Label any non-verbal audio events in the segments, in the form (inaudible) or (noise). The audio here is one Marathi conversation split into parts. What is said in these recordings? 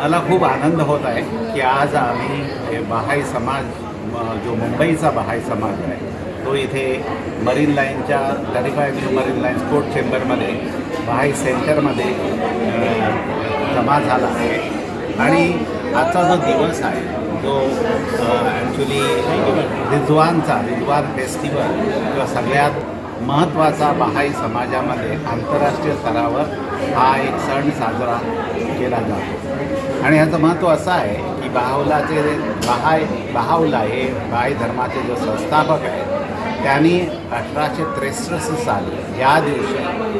मला खूप आनंद होत आहे की आज आम्ही बहाई समाज जो मुंबईचा बहाई समाज आहे तो इथे मरीन लाईनच्या thirty new Marine Line sport चेंबरमध्ये Bahai सेंटरमध्ये जमा झाला आहे. आणि आजचा जो दिवस आहे जो ॲक्च्युली रिजवानचा रिजवान फेस्टिवल किंवा सगळ्यात महत्त्वाचा बहाई समाजामध्ये आंतरराष्ट्रीय स्तरावर हा एक सण साजरा केला जातो. आणि ह्याचं महत्त्व असं आहे की बहावलाचे बहाय बहावला हे बहाई धर्माचे जो संस्थापक आहेत त्यांनी अठराशे त्रेसष्ट साली या दिवशी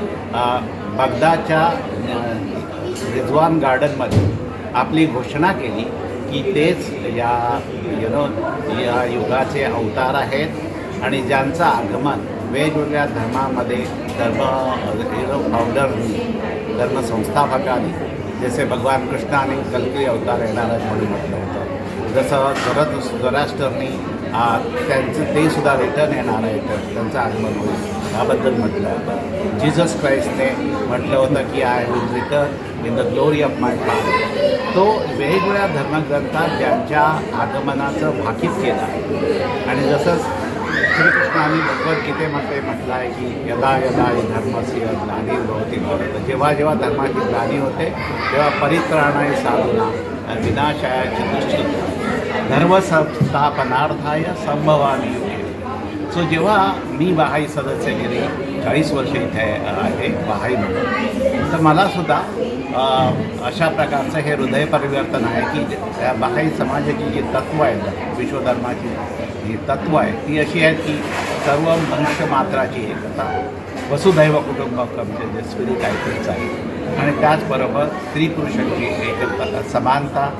बगदाच्या रिझवान गार्डनमध्ये आपली घोषणा केली की तेच या यु नो या युगाचे अवतार आहेत आणि ज्यांचं आगमन वेगवेगळ्या धर्मामध्ये धर्म यु धर्म फाउंडरनी धर्मसंस्थापकांनी जसे भगवान कृष्णाने कलकी अवतार येणार आहेत म्हणून म्हटलं होतं. जसं जरत जराष्ट्रनी त्यांचं ते सुद्धा रिटर्न येणार आहे तर त्यांचं आगमन होईल याबद्दल म्हटलं होतं. जिजस क्राईस्टने म्हटलं होतं की I will return in the glory of my father तो वेगवेगळ्या धर्मग्रंथात त्यांच्या आगमनाचं भाकीत केलं आहे. आणि जसंच श्रीकृष्णाने भगवद्गीतेमध्ये म्हटलं आहे की यदा यदा हि धर्मस्य ज्ञानी भवती भवत. जेव्हा जेव्हा धर्माची ग्लानी होते तेव्हा परित्राणाय साधना विनाशाय चिदुष्टित धर्म संस्थापनार्थाय संभवामी सो जेव्हा मी बहाई सदस्य गेले चाळीस वर्ष इथे आहे बहाई म्हणून तर मलासुद्धा अशा प्रकारचं हे हृदय परिवर्तन आहे की त्या बहाई समाजाची जी तत्त्व आहेत विश्वधर्माची जी तत्त्व आहेत ती अशी आहेत की सर्व मनुष्य मात्राची एकता वसुधैव कुटुंबकमचे जे स्पिरिट आहे तेच आहे. आणि त्याचबरोबर स्त्री पुरुषांची एकता समानता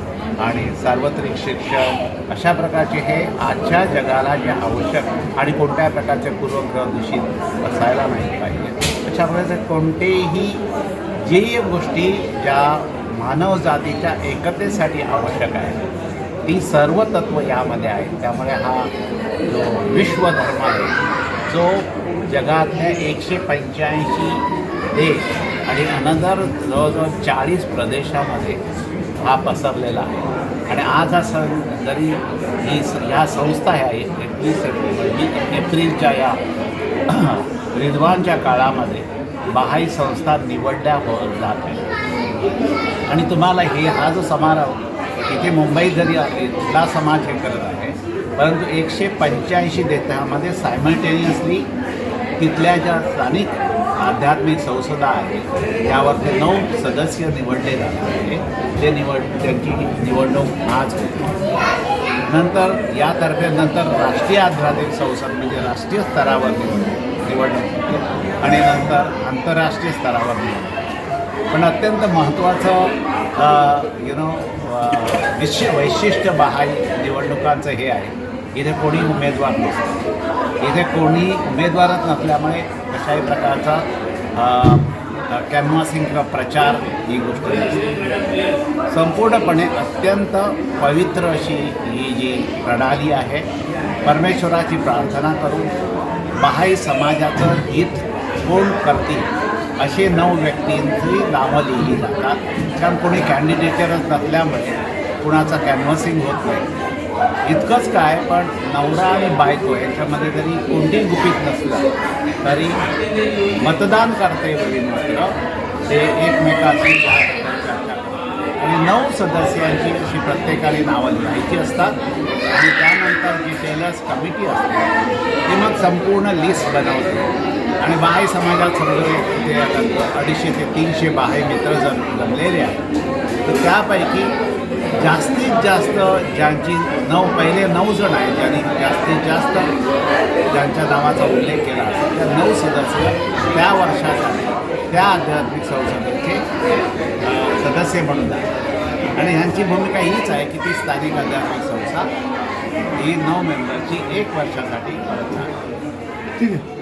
आणि सार्वत्रिक शिक्षण अशा प्रकारचे हे आजच्या जगाला जे आवश्यक आणि कोणत्या प्रकारचे पूर्वग्रह दूषित असायला नाही पाहिजे. अशा प्रकारचे कोणतेही जे गोष्टी ज्या मानव जातीच्या एकतेसाठी आवश्यक आहेत ती सर्व तत्व यामध्ये आहेत. त्यामुळे हा जो विश्वधर्म आहे जो जगातल्या एकशे पंच्याऐंशी देश आणि अनदर जवळजवळ चाळीस प्रदेशामध्ये हा पसरलेला आहे. आणि आज हा सण जरी ही स- ह्या संस्था ह्या एकवीस एप्रिल एप्रिलच्या या (clears throat) रिद्वानच्या काळामध्ये बहाई संस्था निवडल्या हो जात आहे. आणि तुम्हाला हे हा जो समारोह इथे मुंबईत जरी आहे इथला समाज हे करत आहे परंतु एकशे पंच्याऐंशी देशामध्ये सायमल्टेनियसली तिथल्या ज्या स्थानिक आध्यात्मिक संसदा आहेत त्यावरती नऊ सदस्य निवडले जाणार आहे. ते निवड त्यांची निवडणूक आज होती नंतर यातर्फे नंतर राष्ट्रीय आध्यात्मिक संसद म्हणजे राष्ट्रीय स्तरावर निवडणूक आणि नंतर आंतरराष्ट्रीय स्तरावर निवडणूक पण अत्यंत महत्त्वाचं यु नो विश्व वैशिष्ट्य बहाई निवडणुकांचं हे आहे. इथे कोणी उमेदवार नसतं. इथे कोणी उमेदवारच नसल्यामुळे कशाही प्रकारचा कॅनव्हासिंग किंवा प्रचार ही गोष्ट नसते. संपूर्णपणे अत्यंत पवित्र अशी ही जी प्रणाली आहे परमेश्वराची प्रार्थना करून बहाई समाजाचं हित कोण करतील असे नऊ व्यक्तींची नावं लिहिली जातात. कारण कोणी कॅन्डिडेटरच नसल्यामुळे कुणाचं कॅनव्हसिंग होत नाही. इतकंच काय पण नवरा आणि बायको यांच्यामध्ये जरी कोणतीही गुपित नसलं तरी मतदान करते मात्र ते एकमेकाशी आणि नऊ सदस्यांची अशी प्रत्येकाने नावं लिहायची असतात. आणि त्यानंतर जी टेलर्स कमिटी असते ती मग संपूर्ण लिस्ट बनवते. आणि बाहे समाजात समजा ते आता अडीचशे ते तीनशे बाहे मित्र जम जमलेले आहेत तर त्यापैकी जास्तीत जास्त ज्यांची नऊ पहिले नऊ जण आहेत ज्यांनी जास्तीत जास्त ज्यांच्या नावाचा उल्लेख केला असेल त्या नऊ सदस्य त्या वर्षासाठी त्या आध्यात्मिक संसदेचे सदस्य म्हणून आहेत. आणि ह्यांची भूमिका हीच आहे की ती स्थानिक आध्यात्मिक संस्था ही नऊ मेंबरची एक वर्षासाठी ठीक आहे.